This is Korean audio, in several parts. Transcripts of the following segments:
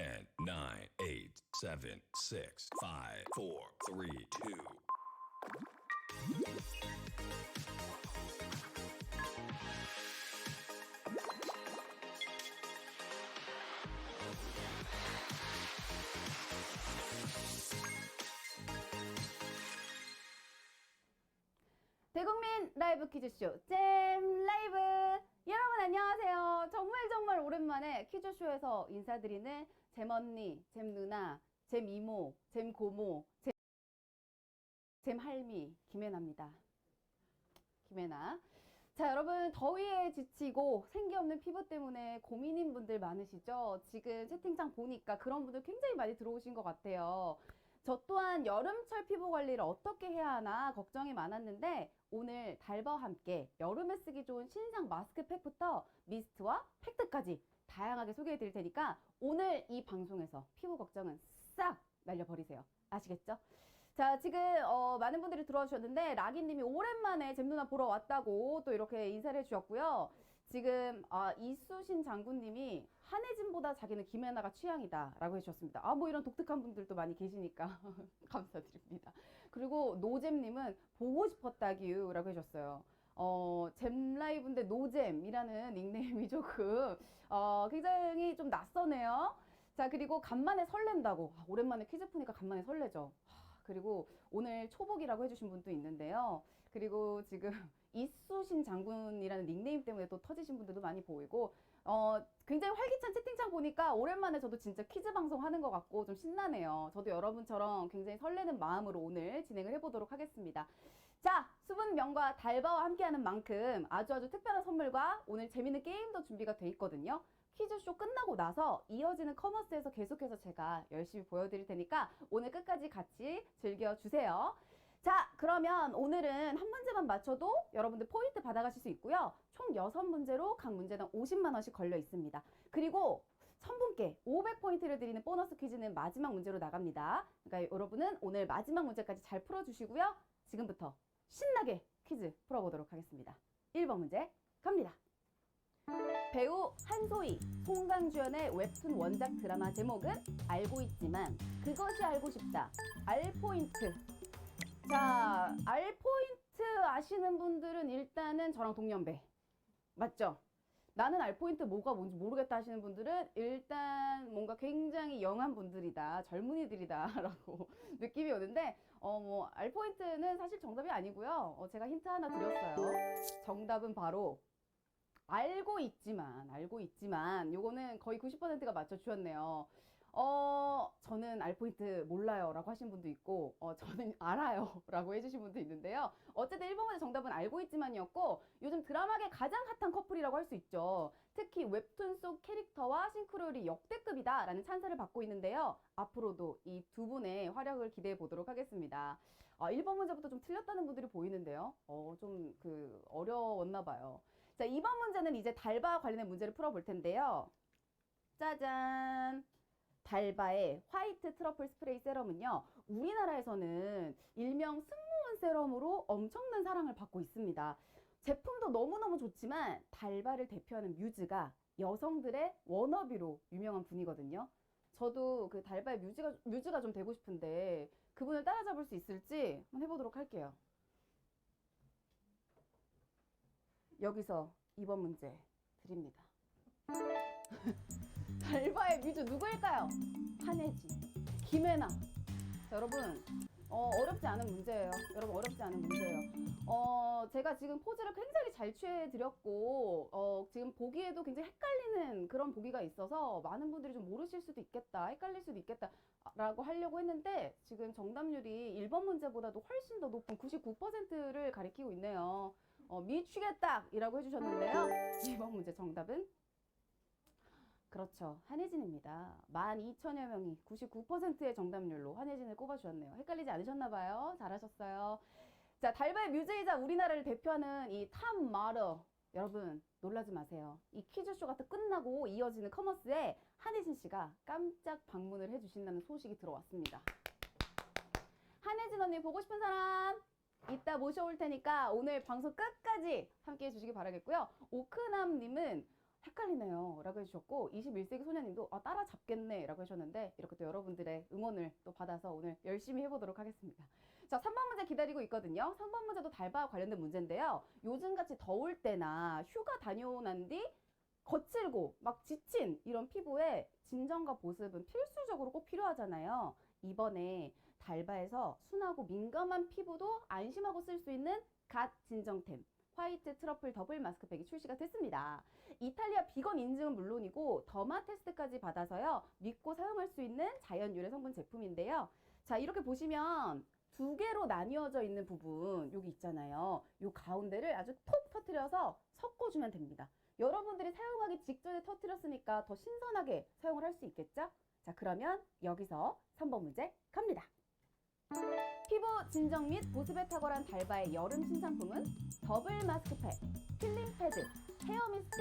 10, 9, 8, 7, 6, 5, 4, 3, 2. 대국민 라이브 퀴즈쇼 잼 라이브 여러분 안녕하세요 정말 정말 오랜만에 퀴즈쇼에서 인사드리는 잼 언니 잼 누나 잼 이모 잼 고모 잼, 잼 할미 김혜나입니다. 김혜나. 자 여러분 더위에 지치고 생기 없는 피부 때문에 고민인 분들 많으시죠? 지금 채팅창 보니까 그런 분들 굉장히 많이 들어오신 것 같아요. 저 또한 여름철 피부 관리를 어떻게 해야 하나 걱정이 많았는데 오늘 달바와 함께 여름에 쓰기 좋은 신상 마스크팩부터 미스트와 팩트까지 다양하게 소개해 드릴 테니까 오늘 이 방송에서 피부 걱정은 싹 날려버리세요. 아시겠죠? 자, 지금 어, 많은 분들이 들어와 주셨는데 라기님이 오랜만에 잼 누나 보러 왔다고 또 이렇게 인사를 해주셨고요. 지금 아, 이수신 장군님이 한혜진보다 자기는 김혜나가 취향이다라고 해주셨습니다. 아, 뭐 이런 독특한 분들도 많이 계시니까 감사드립니다. 그리고 노잼님은 보고 싶었다기요라고 해주셨어요. 어, 잼라이브인데 노잼이라는 닉네임이 조금 어, 굉장히 좀 낯서네요. 자, 그리고 간만에 설렌다고. 아, 오랜만에 퀴즈 푸니까 간만에 설레죠. 하, 그리고 오늘 초복이라고 해주신 분도 있는데요. 그리고 지금 이수신 장군이라는 닉네임 때문에 또 터지신 분들도 많이 보이고, 어, 굉장히 활기찬 채팅창 보니까 오랜만에 저도 진짜 퀴즈 방송 하는 것 같고 좀 신나네요. 저도 여러분처럼 굉장히 설레는 마음으로 오늘 진행을 해보도록 하겠습니다. 자, 수분 명과 달바와 함께하는 만큼 아주 아주 특별한 선물과 오늘 재밌는 게임도 준비가 돼 있거든요. 퀴즈쇼 끝나고 나서 이어지는 커머스에서 계속해서 제가 열심히 보여드릴 테니까 오늘 끝까지 같이 즐겨주세요. 자, 그러면 오늘은 한 문제만 맞춰도 여러분들 포인트 받아가실 수 있고요. 총 6문제로 각 문제당 50만원씩 걸려 있습니다. 그리고 1000분께 500포인트를 드리는 보너스 퀴즈는 마지막 문제로 나갑니다. 그러니까 여러분은 오늘 마지막 문제까지 잘 풀어주시고요. 지금부터 신나게 퀴즈 풀어보도록 하겠습니다. 1번 문제 갑니다. 배우 한소희, 송강주연의 웹툰 원작 드라마 제목은 알고 있지만 그것이 알고 싶다. 알포인트. 자, 알 포인트 아시는 분들은 일단은 저랑 동년배. 맞죠? 나는 알 포인트 뭐가 뭔지 모르겠다 하시는 분들은 일단 뭔가 굉장히 영한 분들이다, 젊은이들이다 라고 느낌이 오는데, 어, 뭐, 알 포인트는 사실 정답이 아니고요. 어, 제가 힌트 하나 드렸어요. 정답은 바로 알고 있지만, 알고 있지만, 요거는 거의 90%가 맞춰 주셨네요. 어, 저는 알포인트 몰라요. 라고 하신 분도 있고, 어, 저는 알아요. 라고 해주신 분도 있는데요. 어쨌든 1번 문제 정답은 알고 있지만이었고, 요즘 드라마계 가장 핫한 커플이라고 할 수 있죠. 특히 웹툰 속 캐릭터와 싱크로율이 역대급이다. 라는 찬사를 받고 있는데요. 앞으로도 이 두 분의 활약을 기대해 보도록 하겠습니다. 아, 1번 문제부터 좀 틀렸다는 분들이 보이는데요. 어, 좀 그, 어려웠나 봐요. 자, 2번 문제는 이제 달바 관련된 문제를 풀어볼 텐데요. 짜잔. 달바의 화이트 트러플 스프레이 세럼은요, 우리나라에서는 일명 승무원 세럼으로 엄청난 사랑을 받고 있습니다. 제품도 너무너무 좋지만, 달바를 대표하는 뮤즈가 여성들의 워너비로 유명한 분이거든요. 저도 그 달바의 뮤즈가, 뮤즈가 좀 되고 싶은데, 그분을 따라잡을 수 있을지 한번 해보도록 할게요. 여기서 2번 문제 드립니다. 달바의 뮤즈 누구일까요? 한혜진, 김혜나. 자, 여러분, 어, 어렵지 않은 문제예요. 여러분, 어렵지 않은 문제예요. 어, 제가 지금 포즈를 굉장히 잘 취해 드렸고, 어, 지금 보기에도 굉장히 헷갈리는 그런 보기가 있어서 많은 분들이 좀 모르실 수도 있겠다, 헷갈릴 수도 있겠다, 라고 하려고 했는데, 지금 정답률이 1번 문제보다도 훨씬 더 높은 99%를 가리키고 있네요. 어, 미치겠다! 이라고 해주셨는데요. 2번 문제 정답은 그렇죠. 한혜진입니다. 12,000여 명이 99%의 정답률로 한혜진을 꼽아주셨네요. 헷갈리지 않으셨나봐요. 잘하셨어요. 자, 달바의 뮤즈이자 우리나라를 대표하는 이탑 마더. 여러분, 놀라지 마세요. 이 퀴즈쇼가 또 끝나고 이어지는 커머스에 한혜진 씨가 깜짝 방문을 해주신다는 소식이 들어왔습니다. 한혜진 언니 보고 싶은 사람? 이따 모셔올 테니까 오늘 방송 끝까지 함께 해주시기 바라겠고요. 오크남님은 헷갈리네요. 라고 해주셨고, 21세기 소녀님도 아, 따라잡겠네. 라고 하셨는데, 이렇게 또 여러분들의 응원을 또 받아서 오늘 열심히 해보도록 하겠습니다. 자, 3번 문제 기다리고 있거든요. 3번 문제도 달바와 관련된 문제인데요. 요즘같이 더울 때나 휴가 다녀온 뒤 거칠고 막 지친 이런 피부에 진정과 보습은 필수적으로 꼭 필요하잖아요. 이번에 달바에서 순하고 민감한 피부도 안심하고 쓸 수 있는 갓 진정템 화이트 트러플 더블 마스크팩이 출시가 됐습니다. 이탈리아 비건 인증은 물론이고 더마 테스트까지 받아서요. 믿고 사용할 수 있는 자연 유래 성분 제품인데요. 자, 이렇게 보시면 두 개로 나뉘어져 있는 부분 여기 있잖아요. 요 가운데를 아주 톡 터트려서 섞어주면 됩니다. 여러분들이 사용하기 직전에 터트렸으니까 더 신선하게 사용을 할 수 있겠죠? 자, 그러면 여기서 3번 문제 갑니다. 피부 진정 및 보습에 탁월한 달바의 여름 신상품은 더블 마스크팩, 필링 패드, 헤어 미스트.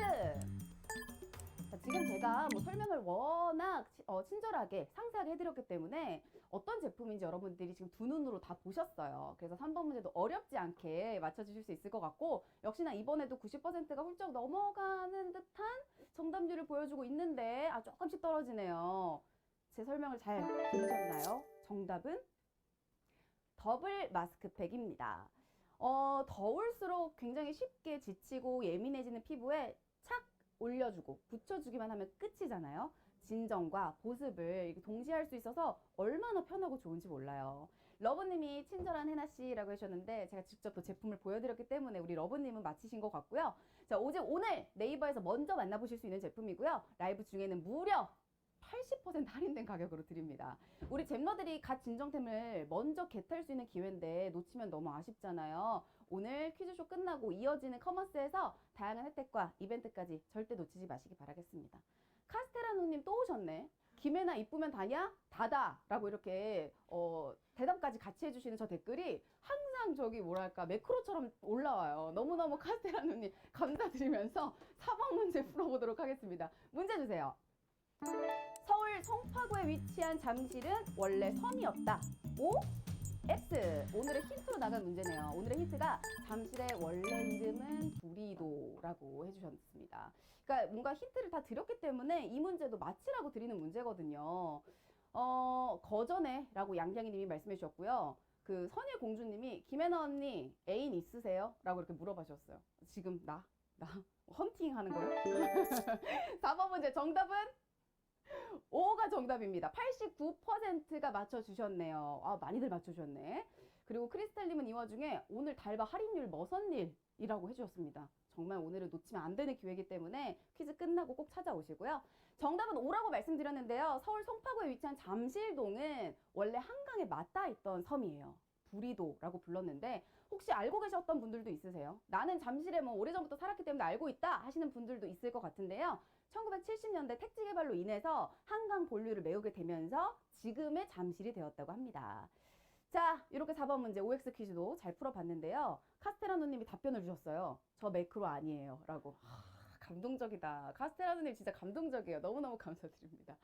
자, 지금 제가 뭐 설명을 워낙 치- 어, 친절하게 상세하게 해드렸기 때문에 어떤 제품인지 여러분들이 지금 두 눈으로 다 보셨어요. 그래서 3번 문제도 어렵지 않게 맞춰주실 수 있을 것 같고 역시나 이번에도 90%가 훌쩍 넘어가는 듯한 정답률을 보여주고 있는데 아 조금씩 떨어지네요. 제 설명을 잘 들으셨나요? 정답은 더블 마스크팩입니다. 어, 더울수록 굉장히 쉽게 지치고 예민해지는 피부에 착 올려주고 붙여주기만 하면 끝이잖아요. 진정과 보습을 동시에 할 수 있어서 얼마나 편하고 좋은지 몰라요. 러브님이 친절한 해나 씨라고 하셨는데 제가 직접 또 제품을 보여드렸기 때문에 우리 러브님은 맞히신 것 같고요. 자, 오직 오늘 네이버에서 먼저 만나보실 수 있는 제품이고요. 라이브 중에는 무려 80% 할인된 가격으로 드립니다. 우리 잼러들이 갓 진정템을 먼저 겟할 수 있는 기회인데 놓치면 너무 아쉽잖아요. 오늘 퀴즈쇼 끝나고 이어지는 커머스에서 다양한 혜택과 이벤트까지 절대 놓치지 마시기 바라겠습니다. 카스테라노님 또 오셨네. 김혜나 이쁘면 다냐? 다다! 라고 이렇게, 어, 대답까지 같이 해주시는 저 댓글이 항상 저기 뭐랄까, 매크로처럼 올라와요. 너무너무 카스테라노님 감사드리면서 4번 문제 풀어보도록 하겠습니다. 문제 주세요. 송파구에 위치한 잠실은 원래 섬이었다. O, X. 오늘의 힌트로 나간 문제네요. 오늘의 힌트가 잠실의 원래 이름은 부리도라고 해주셨습니다. 그러니까 뭔가 힌트를 다 드렸기 때문에 이 문제도 맞히라고 드리는 문제거든요. 어, 거전해라고 양양이님이 말씀해 주셨고요. 그 선예 공주님이 김혜나 언니 애인 있으세요? 라고 이렇게 물어봐주셨어요. 지금 나? 나? 헌팅 하는 거예요? 4번 문제 정답은 5가 정답입니다. 89%가 맞춰주셨네요. 아, 많이들 맞춰주셨네. 그리고 크리스탈님은 이 와 중에 오늘 달바 할인율 머선일이라고 해주셨습니다. 정말 오늘은 놓치면 안 되는 기회이기 때문에 퀴즈 끝나고 꼭 찾아오시고요. 정답은 5라고 말씀드렸는데요. 서울 송파구에 위치한 잠실동은 원래 한강에 맞닿아 있던 섬이에요. 부리도라고 불렀는데 혹시 알고 계셨던 분들도 있으세요? 나는 잠실에 뭐 오래전부터 살았기 때문에 알고 있다 하시는 분들도 있을 것 같은데요. 1970년대 택지 개발로 인해서 한강 본류를 메우게 되면서 지금의 잠실이 되었다고 합니다. 자, 이렇게 4번 문제 OX 퀴즈도 잘 풀어봤는데요. 카스테라노님이 답변을 주셨어요. 저 매크로 아니에요. 라고. 하, 감동적이다. 카스테라노님 진짜 감동적이에요. 너무너무 감사드립니다.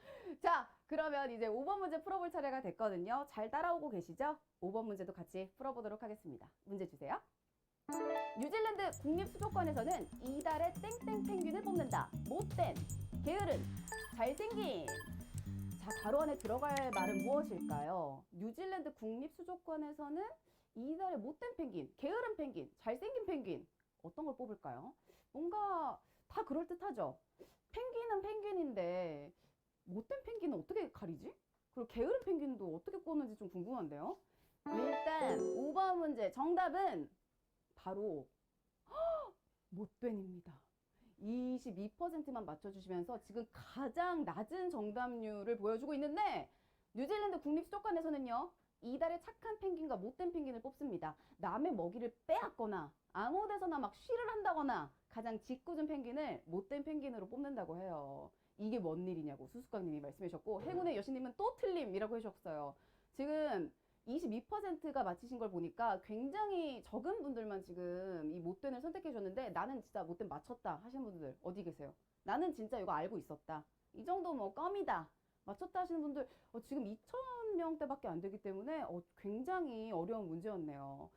자, 그러면 이제 5번 문제 풀어볼 차례가 됐거든요. 잘 따라오고 계시죠? 5번 문제도 같이 풀어보도록 하겠습니다. 문제 주세요. 뉴질랜드 국립수족관에서는 이달의 땡땡 펭귄을 뽑는다. 못된, 게으른, 잘생긴. 자, 바로 안에 들어갈 말은 무엇일까요? 뉴질랜드 국립수족관에서는 이달의 못된 펭귄, 게으른 펭귄, 잘생긴 펭귄. 어떤 걸 뽑을까요? 뭔가 다 그럴듯하죠? 펭귄은 펭귄인데 못된 펭귄은 어떻게 가리지? 그리고 게으른 펭귄도 어떻게 뽑는지 좀 궁금한데요? 일단 5번 문제 정답은 바로 못된입니다. 22%만 맞춰주시면서 지금 가장 낮은 정답률을 보여주고 있는데 뉴질랜드 국립수족관에서는요 이달의 착한 펭귄과 못된 펭귄을 뽑습니다. 남의 먹이를 빼앗거나 아무 데서나 막 쉬를 한다거나 가장 짓궂은 펭귄을 못된 펭귄으로 뽑는다고 해요. 이게 뭔 일이냐고 수수깡님이 말씀해 주셨고 행운의 여신님은 또 틀림이라고 해주셨어요. 지금 22%가 맞히신 걸 보니까 굉장히 적은 분들만 지금 이 못된을 선택해 줬는데 나는 진짜 못된 맞췄다 하시는 분들 어디 계세요? 나는 진짜 이거 알고 있었다. 이 정도 뭐 껌이다. 맞췄다 하시는 분들 어, 지금 2,000명대밖에 안 되기 때문에 어, 굉장히 어려운 문제였네요.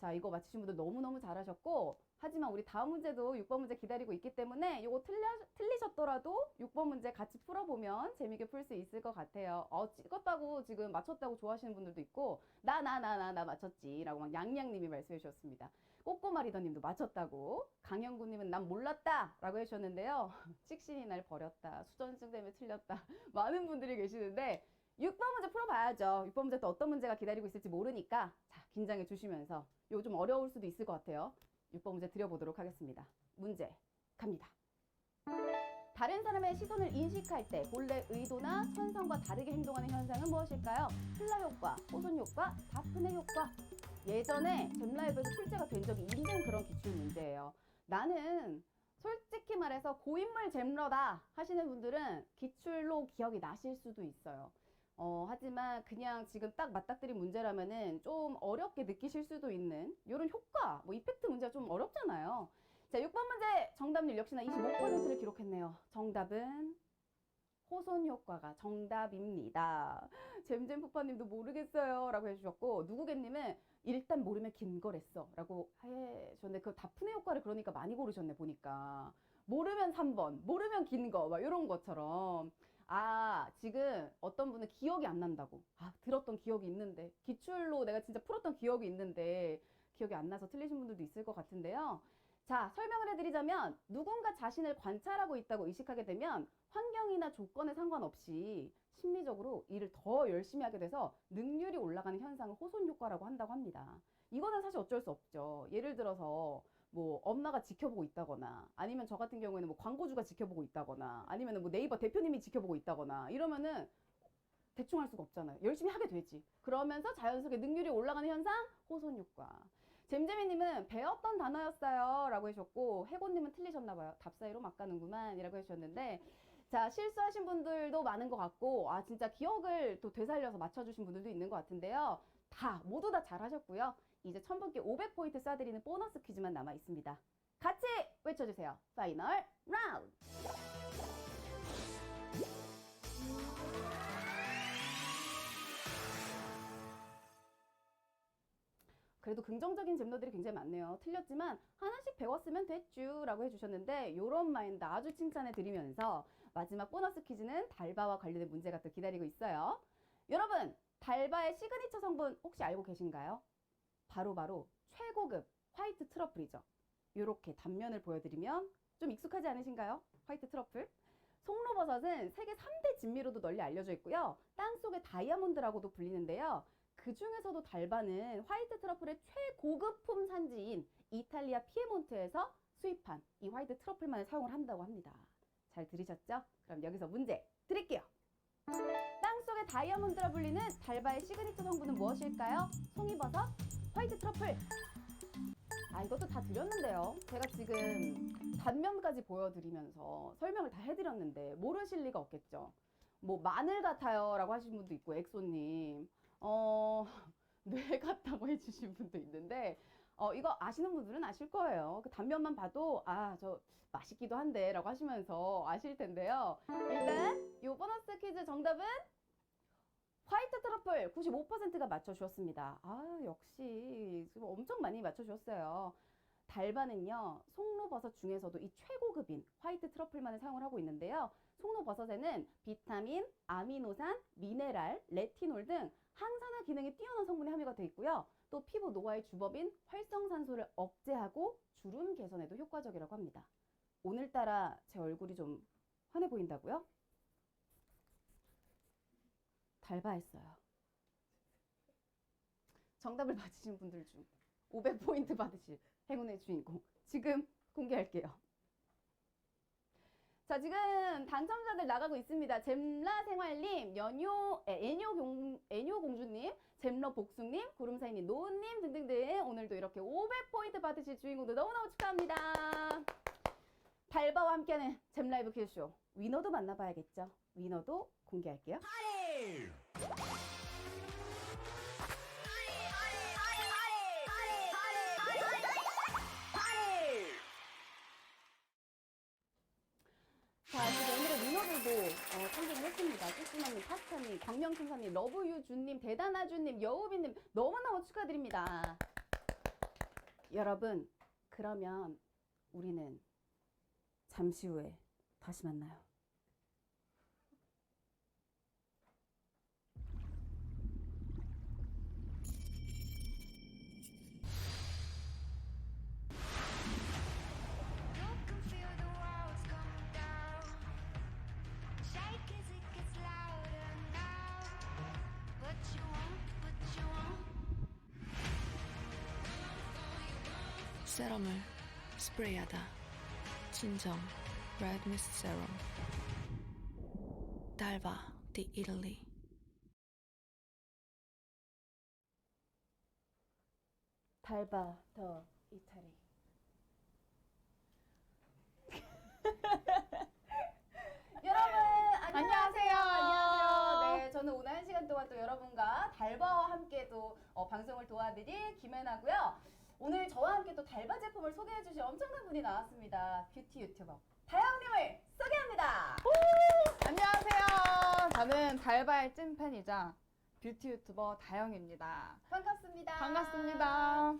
자, 이거 맞히신 분들 너무너무 잘하셨고 하지만 우리 다음 문제도 6번 문제 기다리고 있기 때문에 이거 틀려, 틀리셨더라도 6번 문제 같이 풀어보면 재밌게 풀 수 있을 것 같아요. 어, 찍었다고 지금 맞췄다고 좋아하시는 분들도 있고, 나, 나, 나, 나, 나 맞췄지. 라고 막 양양님이 말씀해 주셨습니다. 꼬꼬마리더님도 맞췄다고, 강영구님은 난 몰랐다. 라고 해주셨는데요. 찍신이 날 버렸다. 수전증 때문에 틀렸다. 많은 분들이 계시는데, 6번 문제 풀어봐야죠. 6번 문제 또 어떤 문제가 기다리고 있을지 모르니까, 자, 긴장해 주시면서, 요 좀 어려울 수도 있을 것 같아요. 6번 문제 드려보도록 하겠습니다. 문제 갑니다. 다른 사람의 시선을 인식할 때 본래 의도나 선상과 다르게 행동하는 현상은 무엇일까요? 플라 효과, 호손 효과, 다프네 효과. 예전에 잼라이브에서 출제가 된 적이 있는 그런 기출 문제예요. 나는 솔직히 말해서 고인물 잼러다 하시는 분들은 기출로 기억이 나실 수도 있어요. 어, 하지만 그냥 지금 딱 맞닥뜨린 문제라면은 좀 어렵게 느끼실 수도 있는 이런 효과, 뭐 이펙트 문제가 좀 어렵잖아요. 자, 6번 문제 정답률 역시나 25%를 기록했네요. 정답은 호손 효과가 정답입니다. 잼잼푸파님도 모르겠어요. 라고 해주셨고, 누구겠님은 일단 모르면 긴 거랬어. 라고 해주셨는데, 그 다프네 효과를 그러니까 많이 고르셨네, 보니까. 모르면 3번, 모르면 긴 거, 막 이런 것처럼. 아, 지금 어떤 분은 기억이 안 난다고. 아, 들었던 기억이 있는데. 기출로 내가 진짜 풀었던 기억이 있는데, 기억이 안 나서 틀리신 분들도 있을 것 같은데요. 자, 설명을 해드리자면, 누군가 자신을 관찰하고 있다고 의식하게 되면, 환경이나 조건에 상관없이 심리적으로 일을 더 열심히 하게 돼서 능률이 올라가는 현상을 호손 효과라고 한다고 합니다. 이거는 사실 어쩔 수 없죠. 예를 들어서, 뭐 엄마가 지켜보고 있다거나 아니면 저 같은 경우에는 뭐 광고주가 지켜보고 있다거나 아니면 뭐 네이버 대표님이 지켜보고 있다거나 이러면은 대충 할 수가 없잖아요. 열심히 하게 되지. 그러면서 자연스럽게 능률이 올라가는 현상 호손 효과. 잼잼이님은 배웠던 단어였어요. 라고 해주셨고, 해고님은 틀리셨나봐요. 답 사이로 막 가는구만. 이라고 해주셨는데, 자, 실수하신 분들도 많은 것 같고, 아, 진짜 기억을 또 되살려서 맞춰주신 분들도 있는 것 같은데요. 다, 모두 다 잘하셨고요. 이제 천분께 500포인트 쏴드리는 보너스 퀴즈만 남아 있습니다. 같이 외쳐주세요. 파이널 라운드! 그래도 긍정적인 잼너들이 굉장히 많네요. 틀렸지만 하나씩 배웠으면 됐쥬 라고 해주셨는데 요런 마인드 아주 칭찬해 드리면서 마지막 보너스 퀴즈는 달바와 관련된 문제가 또 기다리고 있어요. 여러분 달바의 시그니처 성분 혹시 알고 계신가요? 바로 바로 최고급 화이트 트러플이죠. 이렇게 단면을 보여드리면 좀 익숙하지 않으신가요? 화이트 트러플. 송로버섯은 세계 3대 진미로도 널리 알려져 있고요. 땅속의 다이아몬드라고도 불리는데요. 그 중에서도 달바는 화이트 트러플의 최고급품 산지인 이탈리아 피에몬트에서 수입한 이 화이트 트러플만을 사용을 한다고 합니다. 잘 들으셨죠? 그럼 여기서 문제 드릴게요. 땅속의 다이아몬드라 불리는 달바의 시그니처 성분은 무엇일까요? 송이버섯, 화이트 트러플. 아 이것도 다 드렸는데요. 제가 지금 단면까지 보여드리면서 설명을 다 해드렸는데 모르실 리가 없겠죠. 뭐 마늘 같아요 라고 하신 분도 있고 엑소님, 어, 뇌 같다고 해주신 분도 있는데 어, 이거 아시는 분들은 아실 거예요. 그 단면만 봐도 아 저 맛있기도 한데 라고 하시면서 아실 텐데요. 일단 이 보너스 퀴즈 정답은 화이트 트러플 95%가 맞춰주셨습니다. 아, 역시 엄청 많이 맞춰주셨어요. 달바는요, 송로버섯 중에서도 이 최고급인 화이트 트러플만을 사용을 하고 있는데요. 송로버섯에는 비타민, 아미노산, 미네랄, 레티놀 등 항산화 기능이 뛰어난 성분이 함유가 되어 있고요. 또 피부 노화의 주법인 활성산소를 억제하고 주름 개선에도 효과적이라고 합니다. 오늘따라 제 얼굴이 좀 환해 보인다고요? 달바했어요. 정답을 맞히신 분들 중 500포인트 받으실 행운의 주인공 지금 공개할게요. 자, 지금 당첨자들 나가고 있습니다. 잼라 생활님, 에, 애뇨 공, 애뇨 공주님, 잼러 복숭님, 구름사이님, 노은님 등등등 오늘도 이렇게 500포인트 받으실 주인공들 너무너무 축하합니다. 달바와 함께하는 잼라이브 퀴즈쇼. 위너도 만나봐야겠죠. 위너도 공개할게요. 자, 지금 오늘의 위너들도 어, 참여를 했습니다. 쭈쭈마님, 파스타님, 광명춘사님, 러브유주님, 대단아주님, 여우비님 너무너무 축하드립니다. 여러분, 그러면 우리는 잠시 후에 다시 만나요. 프레이하다. 진정 Red Mist. 달바 디 이탈리. 달바 더 이탈리. 여러분 안녕하세요. 안녕하세요. 네, 저는 오늘 한 시간 동안 또 여러분과 달바와 함께 또 어, 방송을 도와드릴 김혜나고요. 오늘 저와 함께 또 달바 제품을 소개해 주실 엄청난 분이 나왔습니다. 뷰티 유튜버 다영님을 소개합니다. 안녕하세요. 저는 달바의 찐팬이자 뷰티 유튜버 다영입니다. 반갑습니다. 반갑습니다.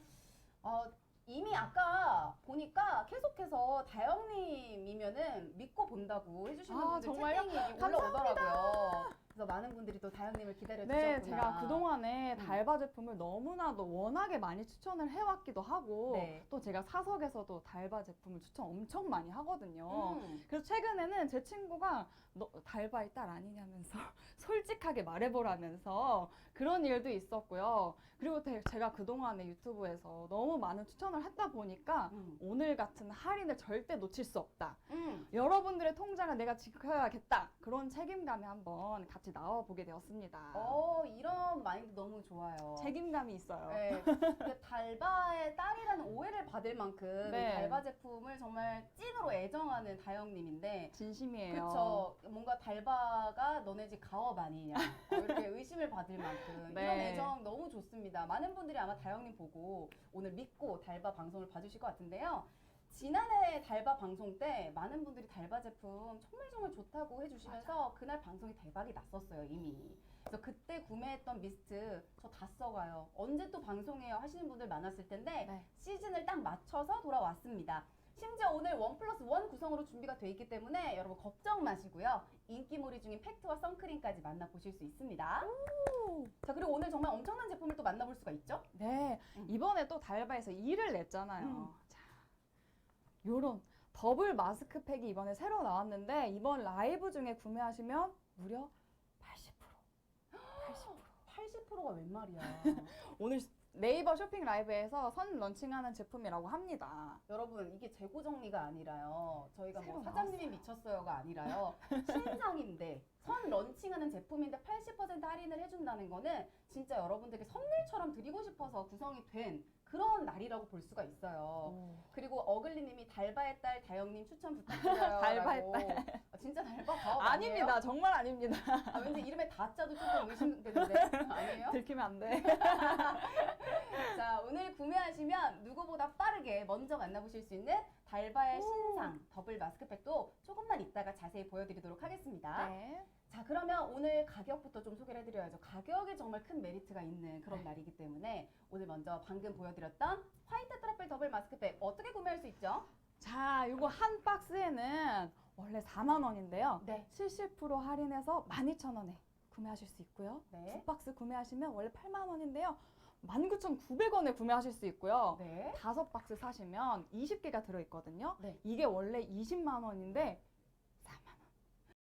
어, 이미 아까 보니까 계속해서 다영님이면은 믿고 본다고 해주시는 아, 분들 정말요? 채팅이 올라오더라고요. 그래서 많은 분들이 또 다영님을 기다려 주셨구나. 네, 제가 그동안에 음. 달바 제품을 너무나도 워낙에 많이 추천을 해왔기도 하고 네. 또 제가 사석에서도 달바 제품을 추천 엄청 많이 하거든요. 음. 그래서 최근에는 제 친구가 너 달바의 딸 아니냐면서 솔직하게 말해보라면서 그런 일도 있었고요. 그리고 대- 제가 그동안에 유튜브에서 너무 많은 추천을 했다 보니까 음. 오늘 같은 할인을 절대 놓칠 수 없다. 음. 여러분들의 통장을 내가 지켜야겠다. 그런 책임감에 한번 같이 나와 보게 되었습니다. 어, 이런 마인드 너무 좋아요. 책임감이 있어요. 네. 근데 달바의 딸이라는 오해를 받을 만큼 네. 이 달바 제품을 정말 찐으로 애정하는 다영님인데 진심이에요. 그쵸. 뭔가 달바가 너네 집 가업 아니냐. 어, 이렇게 의심을 받을 만큼. 네. 이런 애정 너무 좋습니다. 많은 분들이 아마 다영님 보고 오늘 믿고 달바 방송을 봐주실 것 같은데요. 지난해 달바 방송 때 많은 분들이 달바 제품 정말 정말 좋다고 해주시면서 그날 방송이 대박이 났었어요, 이미. 그래서 그때 구매했던 미스트 저 다 써가요. 언제 또 방송해요 하시는 분들 많았을 텐데 네. 시즌을 딱 맞춰서 돌아왔습니다. 심지어 오늘 원 플러스 원 구성으로 준비가 돼 있기 때문에 여러분 걱정 마시고요. 인기몰이 중인 팩트와 선크림까지 만나보실 수 있습니다. 자 그리고 오늘 정말 엄청난 제품을 또 만나볼 수가 있죠? 네, 음. 이번에 또 달바에서 2를 냈잖아요. 요런 더블 마스크팩이 이번에 새로 나왔는데 이번 라이브 중에 구매하시면 무려 80%. 80%. 80%가 웬 말이야. 오늘 네이버 쇼핑 라이브에서 선 런칭하는 제품이라고 합니다. 여러분 이게 재고 정리가 아니라요. 저희가 뭐 새로 사장님이 미쳤어요가 아니라요. 신상인데 선 런칭하는 제품인데 80% 할인을 해준다는 거는 진짜 여러분들에게 선물처럼 드리고 싶어서 구성이 된 그런 날이라고 볼 수가 있어요. 그리고 어글리님이 달바의 딸 다영님 추천 부탁드려요. 달바의 라고. 아, 진짜 달바 가업 아닙니다. 정말 아닙니다. 아, 왠지 이름에 다자도 조금 의심되는데 아니에요? 들키면 안 돼. 자, 오늘 구매하시면 누구보다 빠르게 먼저 만나보실 수 있는 달바의 신상 더블 마스크팩도 조금만 이따가 자세히 보여드리도록 하겠습니다. 네. 자, 그러면 오늘 가격부터 좀 소개를 해드려야죠. 가격에 정말 큰 메리트가 있는 그런 네. 날이기 때문에 오늘 먼저 방금 보여드렸던 화이트 트러플 더블 마스크팩 어떻게 구매할 수 있죠? 자, 이거 한 박스에는 원래 4만 원인데요. 네. 70% 할인해서 12,000원에 구매하실 수 있고요. 네. 두 박스 구매하시면 원래 8만 원인데요. 19,900원에 구매하실 수 있고요. 네. 다섯 박스 사시면 20개가 들어있거든요. 네. 이게 원래 20만 원인데